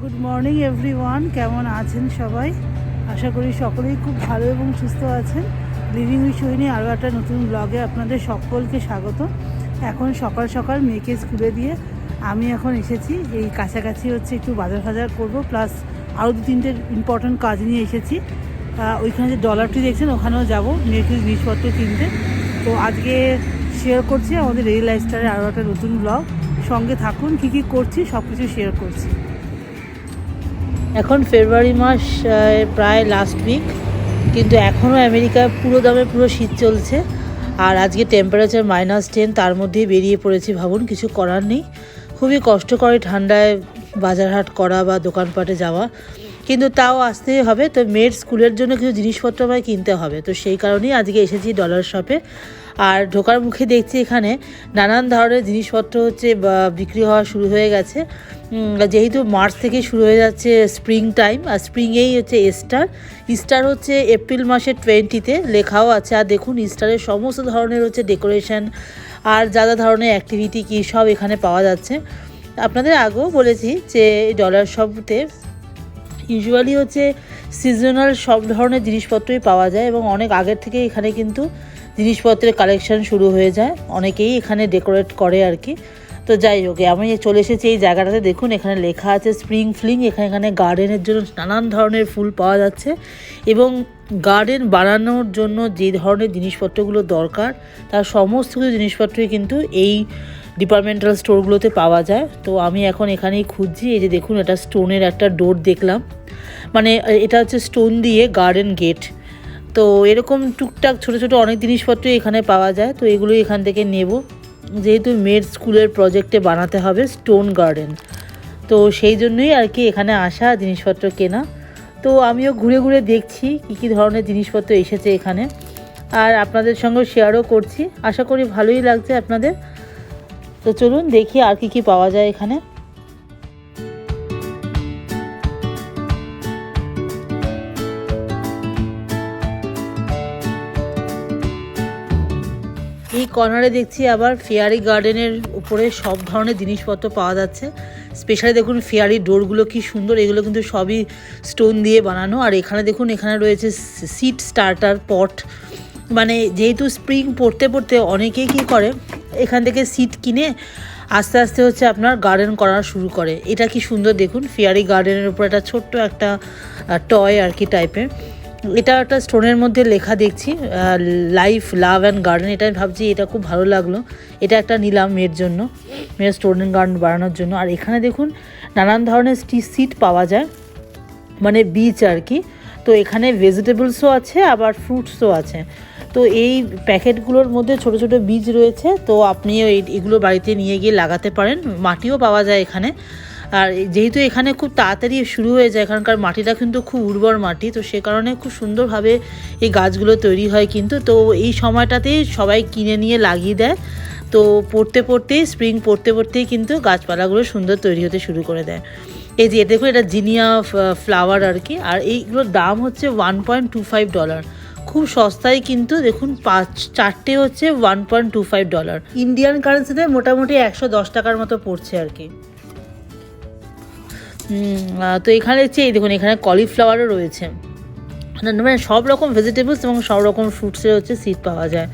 Good morning everyone কেমন আছেন সবাই? আশা করি সকলেই খুব ভালো এবং সুস্থ আছেন। লিভিং উইথ সৈনী আরও একটা নতুন ব্লগে আপনাদের সকলকে স্বাগত। এখন সকাল সকাল মেয়েকে স্কুলে দিয়ে আমি এখন এসেছি। এই কাছাকাছি হচ্ছে একটু বাজার ফাজার করব প্লাস আরও দু তিনটে ইম্পর্ট্যান্ট কাজ নিয়ে এসেছি। ওইখানে যে ডলারটি দেখছেন, ওখানেও যাব মেয়েকে জিনিসপত্র কিনতে। তো আজকে শেয়ার করছি আমাদের এই লাইফস্টাইলের আরও একটা নতুন ব্লগ সঙ্গে থাকুন, কী কী করছি সব কিছু শেয়ার করছি। এখন ফেব্রুয়ারি মাস প্রায় লাস্ট উইক কিন্তু এখনও আমেরিকায় পুরো দামে পুরো শীত চলছে। আর আজকে টেম্পারেচার মাইনাস টেন তার মধ্যেই বেরিয়ে পড়েছি ভাবুন, কিছু করার নেই। খুবই কষ্ট করে ঠান্ডায় বাজারহাট করা বা দোকানপাটে যাওয়া। কিন্তু তাও আসতেই হবে। তো মেয়ের স্কুলের জন্য কিছু জিনিসপত্র আমায় কিনতে হবে। তো সেই কারণেই আজকে এসেছি ডলার শপে আর ঢোকার মুখে দেখছি এখানে নানান ধরনের জিনিসপত্র হচ্ছে বিক্রি হওয়া শুরু হয়ে গেছে। যেহেতু মার্চ থেকে শুরু হয়ে যাচ্ছে স্প্রিং টাইম আর স্প্রিংয়েই হচ্ছে ইস্টার ইস্টার হচ্ছে এপ্রিল মাসের টোয়েন্টিতে লেখাও আছে। আর দেখুন ইস্টারের সমস্ত ধরনের হচ্ছে ডেকোরেশন আর যা যা ধরনের অ্যাক্টিভিটি কী সব এখানে পাওয়া যাচ্ছে। আপনাদের আগেও বলেছি যে ডলার শপতে ইউজুয়ালি হচ্ছে সিজনাল সব ধরনের জিনিসপত্রই পাওয়া যায় এবং অনেক আগের থেকে এখানে কিন্তু জিনিসপত্রের কালেকশন শুরু হয়ে যায়। অনেকেই এখানে ডেকোরেট করে আর কি। তো যাই হোক, আমি চলে এসেছি এই জায়গাটাতে। দেখুন, এখানে লেখা আছে স্প্রিং ফ্লিং এখানে এখানে গার্ডেনের জন্য নানান ধরনের ফুল পাওয়া যাচ্ছে এবং গার্ডেন বানানোর জন্য যে ধরনের জিনিসপত্রগুলো দরকার, তার সমস্ত কিছু জিনিসপত্রই কিন্তু এই ডিপার্টমেন্টাল স্টোরগুলোতে পাওয়া যায়। তো আমি এখন এখানেই খুঁজছি, এই যে দেখুন, এটা স্টোনের একটা ডোর দেখলাম। মানে এটা হচ্ছে স্টোন দিয়ে গার্ডেন গেট তো এরকম টুকটাক ছোট ছোট অনেক জিনিসপত্রই এখানে পাওয়া যায়, তো এগুলো এখান থেকে নেব। যেহেতু মেয়ের স্কুলের প্রজেক্টে বানাতে হবে স্টোন গার্ডেন তো সেই জন্যই আর কি এখানে আসা জিনিসপত্র কেনা। তো আমিও ঘুরে ঘুরে দেখছি কী কী ধরনের জিনিসপত্র এসেছে এখানে। আর আপনাদের সঙ্গে শেয়ারও করছি। আশা করি ভালোই লাগছে আপনাদের। তো চলুন দেখি আর কি কি পাওয়া যায় এখানে। এই কর্নারে দেখছি আবার ফেয়ারি গার্ডেনের উপরে সব ধরনের জিনিসপত্র পাওয়া যাচ্ছে। স্পেশালি দেখুন ফেয়ারি ডোরগুলো কি সুন্দর, এগুলো কিন্তু সবই স্টোন দিয়ে বানানো। আর এখানে দেখুন, এখানে রয়েছে সিট স্টার্টার পট মানে যেহেতু স্প্রিং পড়তে পড়তে অনেকেই কী করে, এখান থেকে সিট কিনে আস্তে আস্তে হচ্ছে আপনার গার্ডেন করা শুরু করে। এটা কি সুন্দর দেখুন ফেয়ারি গার্ডেনের উপর একটা ছোট্ট একটা টয় আর কি টাইপের এটা একটা স্টোনের মধ্যে লেখা দেখছি লাইফ লাভ অ্যান্ড গার্ডেন এটা আমি ভাবছি এটা খুব ভালো লাগল। এটা একটা নিলাম মেয়ের জন্য, মেয়ের স্টোন গার্ডেন বানানোর জন্য। আর এখানে দেখুন, নানান ধরনের সিট পাওয়া যায় মানে বীজ আর কি। তো এখানে ভেজিটেবলসও আছে, আবার ফ্রুটসও আছে। তো এই প্যাকেটগুলোর মধ্যে ছোট ছোট বীজ রয়েছে, তো আপনিও এগুলো বাড়িতে নিয়ে গিয়ে লাগাতে পারেন। মাটিও পাওয়া যায় এখানে। আর যেহেতু এখানে খুব তাড়াতাড়ি শুরু হয়ে যায়, এখানকার মাটিটা কিন্তু খুব উর্বর মাটি, তো সে কারণে খুব সুন্দরভাবে এই গাছগুলো তৈরি হয় কিন্তু। তো এই সময়টাতেই সবাই কিনে নিয়ে লাগিয়ে দেয়। তো পড়তে পড়তেই স্প্রিং পড়তে পড়তেই কিন্তু গাছপালাগুলো সুন্দর তৈরি হতে শুরু করে দেয়। এই যে, দেখুন, এটা জিনিয়া ফ্লাওয়ার আর কি। আর এইগুলোর দাম হচ্ছে one point two five dollar খুব সস্তায় কিন্তু দেখুন পাঁচ, চারটে হচ্ছে one point two five dollar Indian কারেন্সিতে মোটামুটি একশো দশ টাকার মতো পড়ছে আর কি। তো এখানে হচ্ছে এই দেখুন, এখানে কলিফ্লাওয়ারও রয়েছে। মানে সব রকম ভেজিটেবলস এবং সব রকম ফ্রুটসের হচ্ছে সিড পাওয়া যায়।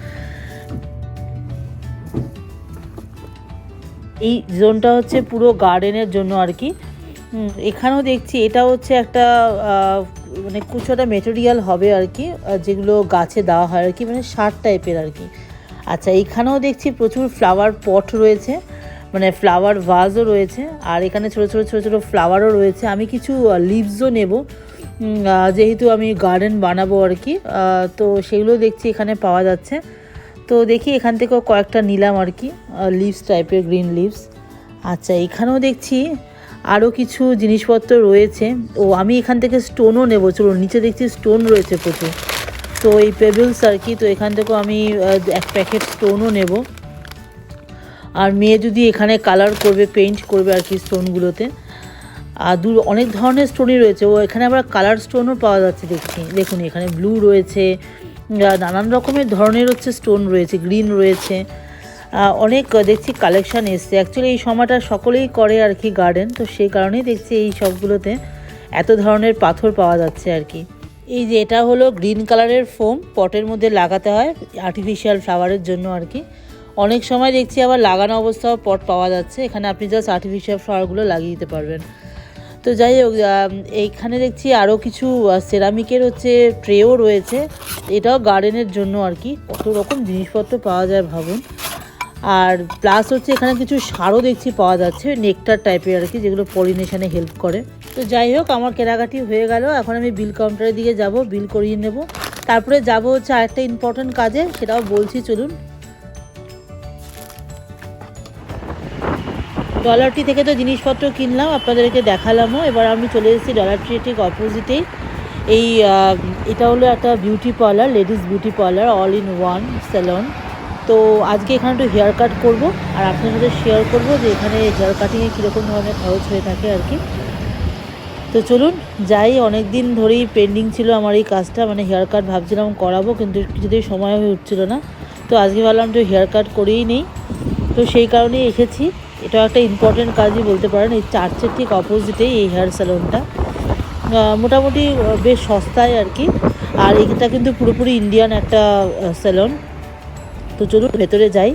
এই জোনটা হচ্ছে পুরো গার্ডেনের জন্য আর কি। এখানেও দেখছি, এটা হচ্ছে একটা মানে কিছু একটা মেটেরিয়াল হবে আর কি যেগুলো গাছে দেওয়া হয় আর কি মানে সার টাইপের আর কি। আচ্ছা এখানেও দেখছি প্রচুর ফ্লাওয়ার পট রয়েছে মানে ফ্লাওয়ার ভাজও রয়েছে, আর এখানে ছোটো ছোটো ছোটো ছোটো ফ্লাওয়ারও রয়েছে। আমি কিছু লিভসও নেব যেহেতু আমি গার্ডেন বানাবো আর কি তো সেগুলো দেখছি এখানে পাওয়া যাচ্ছে। তো দেখি এখান থেকেও কয়েকটা নিলাম আর কি লিভস টাইপের গ্রিন লিভস আচ্ছা এখানেও দেখছি আরও কিছু জিনিসপত্র রয়েছে। ও আমি এখান থেকে স্টোনও নেব। চলুন, নিচে দেখছি স্টোন রয়েছে প্রচুর। তো এই পেবেলস আর কি, তো এখান থেকেও আমি এক প্যাকেট স্টোনও নেব। আর মেয়ে যদি এখানে কালার করবে পেইন্ট করবে আর কি স্টোনগুলোতে আর দু, অনেক ধরনের স্টোনই রয়েছে। ও এখানে আবার কালার স্টোনও পাওয়া যাচ্ছে, দেখছি। দেখুন, এখানে ব্লু রয়েছে। নানান রকমের ধরনের হচ্ছে স্টোন রয়েছে গ্রিন রয়েছে। অনেক দেখছি কালেকশন এসছে। অ্যাকচুয়ালি এই সময়টা সকলেই করে আর কি গার্ডেন তো সেই কারণেই দেখছি এই সবগুলোতে এত ধরনের পাথর পাওয়া যাচ্ছে আর কি। এই যে এটা হলো গ্রিন কালারের ফোম পটের মধ্যে লাগাতে হয় আর্টিফিশিয়াল ফ্লাওয়ারের জন্য আর কি। অনেক সময় দেখছি আবার লাগানো অবস্থাও পট পাওয়া যাচ্ছে, এখানে আপনি জাস্ট আর্টিফিশিয়াল ফ্লাওয়ারগুলো লাগিয়ে দিতে পারবেন। তো যাই হোক এইখানে দেখছি আরও কিছু সেরামিকের হচ্ছে ট্রেও রয়েছে। এটাও গার্ডেনের জন্য আর কি। কত রকম জিনিসপত্র পাওয়া যায় ভাবুন। আর প্লাস হচ্ছে এখানে কিছু সারও দেখছি পাওয়া যাচ্ছে নেকটার টাইপের আর কি, যেগুলো পলিনেশনে হেল্প করে। তো যাই হোক, আমার কেনাকাটি হয়ে গেল। এখন আমি বিল কাউন্টারের দিকে যাব বিল করিয়ে নেব। তারপরে যাব হচ্ছে আরেকটা ইম্পর্ট্যান্ট কাজে, সেটাও বলছি, চলুন। ডলার ট্রি থেকে তো জিনিসপত্র কিনলাম, আপনাদেরকে দেখালামও। এবার আমি চলে এসেছি ডলার ট্রি ঠিক অপোজিটেই এই। এটা হলো একটা beauty parlour ladies beauty parlour all in one salon তো আজকে এখানে একটু হেয়ার কাট করব, আর আপনার সাথে শেয়ার করব যে এখানে হেয়ার কাটিংয়ে কীরকম ধরনের খরচ হয়ে থাকে আর কি। তো চলুন যাই অনেক দিন ধরেই পেন্ডিং ছিল আমার এই কাজটা মানে হেয়ার কাট ভাবছিলাম করাবো, কিন্তু কিছুতেই সময় হয়ে উঠছিল না। তো আজকে ভাবলাম একটু হেয়ার কাট করেই নেই। তো সেই কারণেই এসেছি। এটা একটা ইম্পর্টেন্ট কাজই বলতে পারেন, এই চার্চের ঠিক অপোজিটেই এই হেয়ার স্যালনটা মোটামুটি বেশ সস্তায় আর কি। আর এটা কিন্তু পুরোপুরি ইন্ডিয়ান একটা স্যালন তো চলুন ভেতরে যাই।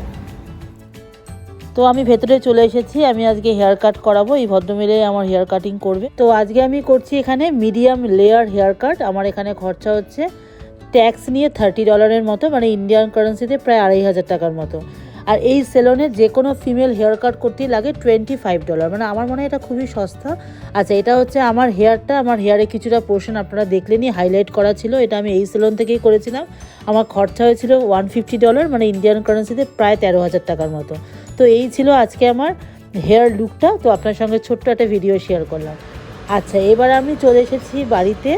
তো আমি ভেতরে চলে এসেছি, আমি আজকে হেয়ার কাট করাবো, এই ভদ্রমিলে আমার হেয়ার কাটিং করবে। তো আজকে আমি করছি এখানে মিডিয়াম লেয়ার হেয়ার কাট আমার এখানে খরচা হচ্ছে ট্যাক্স নিয়ে থার্টি ডলারের মতো মানে ইন্ডিয়ান কারেন্সিতে প্রায় আড়াই হাজার টাকার মতো। আর এই সেলনে যে কোনো ফিমেল হেয়ার কাট করতেই লাগে টোয়েন্টি ফাইভ ডলার মানে আমার মনে হয় এটা খুবই সস্তা। আচ্ছা এটা হচ্ছে আমার হেয়ারটা আমার হেয়ারে কিছুটা পোর্শন আপনারা দেখলেনই হাইলাইট করা ছিল। এটা আমি এই সেলন থেকেই করেছিলাম। আমার খরচা হয়েছিল ওয়ান ফিফটি ডলার মানে ইন্ডিয়ান কারেন্সিতে প্রায় তেরো হাজার টাকার মতো। তো এই ছিল আজকে আমার হেয়ার লুকটা তো আপনার সঙ্গে ছোট্ট একটা ভিডিও শেয়ার করলাম। আচ্ছা এবার আমি চলে এসেছি বাড়িতে।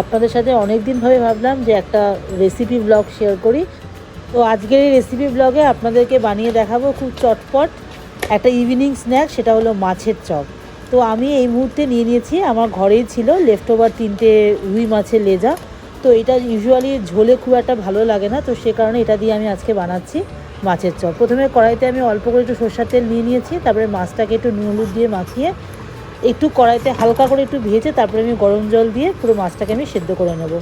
আপনাদের সাথে অনেক দিনভাবে ভাবলাম যে একটা রেসিপি ব্লগ শেয়ার করি। তো আজকের এই রেসিপি ব্লগে আপনাদেরকে বানিয়ে দেখাবো খুব চটপট একটা ইভিনিং স্ন্যাক সেটা হলো মাছের চপ। তো আমি এই মুহূর্তে নিয়ে নিয়েছি, আমার ঘরেই ছিল লেফট ওভার তিনটে রুই মাছের লেজা। তো এটা ইউজুয়ালি ঝোলে খুব একটা ভালো লাগে না, তো সে কারণে এটা দিয়ে আমি আজকে বানাচ্ছি মাছের চপ। প্রথমে কড়াইতে আমি অল্প করে একটু সর্ষার তেল নিয়ে নিয়েছি, তারপরে মাছটাকে একটু নুন হলুদ দিয়ে মাখিয়ে একটু কড়াইতে হালকা করে একটু ভেজে তারপরে আমি গরম জল দিয়ে পুরো মাছটাকে আমি সেদ্ধ করে নেব।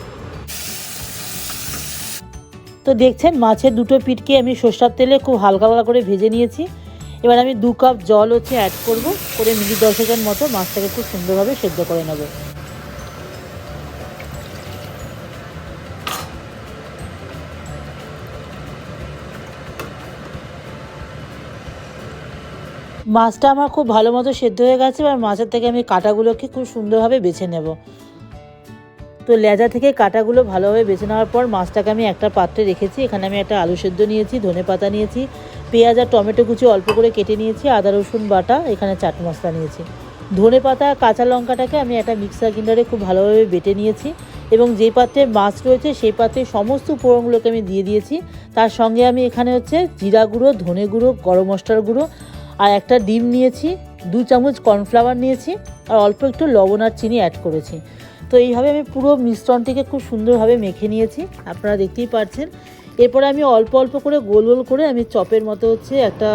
তো দেখছেন, মাছের দুটো পিঠকে আমি সর্ষার তেলে খুব হালকা হালকা করে ভেজে নিয়েছি। এবার আমি দু কাপ জল হচ্ছে অ্যাড করব, করে মিনিট দশেকের মতো মাছটাকে খুব সুন্দরভাবে সেদ্ধ করে নেব। মাছটা আমার খুব ভালো মতো সেদ্ধ হয়ে গেছে, এবার মাছের থেকে আমি কাঁটাগুলোকে খুব সুন্দরভাবে বেছে নেব। তো লেজা থেকে কাঁটাগুলো ভালোভাবে বেছে নেওয়ার পর মাছটাকে আমি একটা পাত্রে রেখেছি। এখানে আমি একটা আলু সেদ্ধ নিয়েছি, ধনে পাতা নিয়েছি, পেঁয়াজ আর টমেটো কুচি অল্প করে কেটে নিয়েছি, আদা, রসুন বাটা, এখানে চাট মশলা নিয়েছি। ধনে পাতা কাঁচা লঙ্কাটাকে আমি একটা মিক্সার গ্রাইন্ডারে খুব ভালোভাবে বেটে নিয়েছি এবং যে পাত্রে মাছ রয়েছে সেই পাত্রে সমস্ত উপকরণগুলোকে আমি দিয়ে দিয়েছি। তার সঙ্গে আমি এখানে হচ্ছে জিরা গুঁড়ো, ধনে গুঁড়ো, গরম মশলার গুঁড়ো আর একটা ডিম নিয়েছি, দু চামচ কর্নফ্লাওয়ার নিয়েছি আর অল্প একটু লবণ আর চিনি অ্যাড করেছি। তো এইভাবে আমি পুরো মিশ্রণটিকে খুব সুন্দরভাবে মেখে নিয়েছি, আপনারা দেখতেই পাচ্ছেন এরপরে আমি অল্প অল্প করে গোল গোল করে আমি চপের মতো হচ্ছে একটা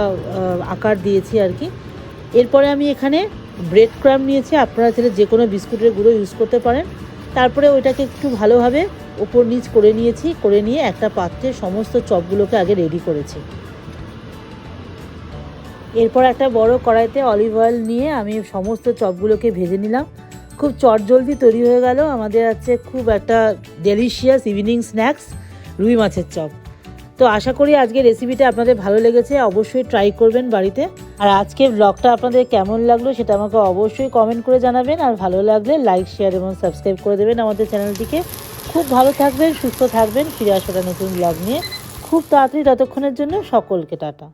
আকার দিয়েছি আর কি। এরপরে আমি এখানে ব্রেড ক্রাম নিয়েছি, আপনারা চাইলে যে কোনো বিস্কুটের গুঁড়ো ইউজ করতে পারেন। তারপরে ওইটাকে একটু ভালোভাবে ওপর নিচ করে নিয়েছি, করে নিয়ে একটা পাত্রে সমস্ত চপগুলোকে আগে রেডি করেছি। এরপর একটা বড় কড়াইতে অলিভ অয়েল নিয়ে আমি সমস্ত চপগুলোকে ভেজে নিলাম। খুব চটজলদি তৈরি হয়ে গেল। আমাদের আছে খুব একটা ডেলিশিয়াস ইভিনিং স্ন্যাক্স রুই মাছের চপ। তো আশা করি আজকে রেসিপিটা আপনাদের ভালো লেগেছে, অবশ্যই ট্রাই করবেন বাড়িতে। আর আজকে ব্লগটা আপনাদের কেমন লাগল সেটা আমাকে অবশ্যই কমেন্ট করে জানাবেন। আর ভালো লাগলে লাইক শেয়ার এবং সাবস্ক্রাইব করে দেবেন আমাদের চ্যানেলটিকে খুব ভালো থাকবেন, সুস্থ থাকবেন, ফিরে আসাটা নতুন ব্লগ নিয়ে। খুব তাড়াতাড়ি ততক্ষণের জন্য সকলকে টাটা।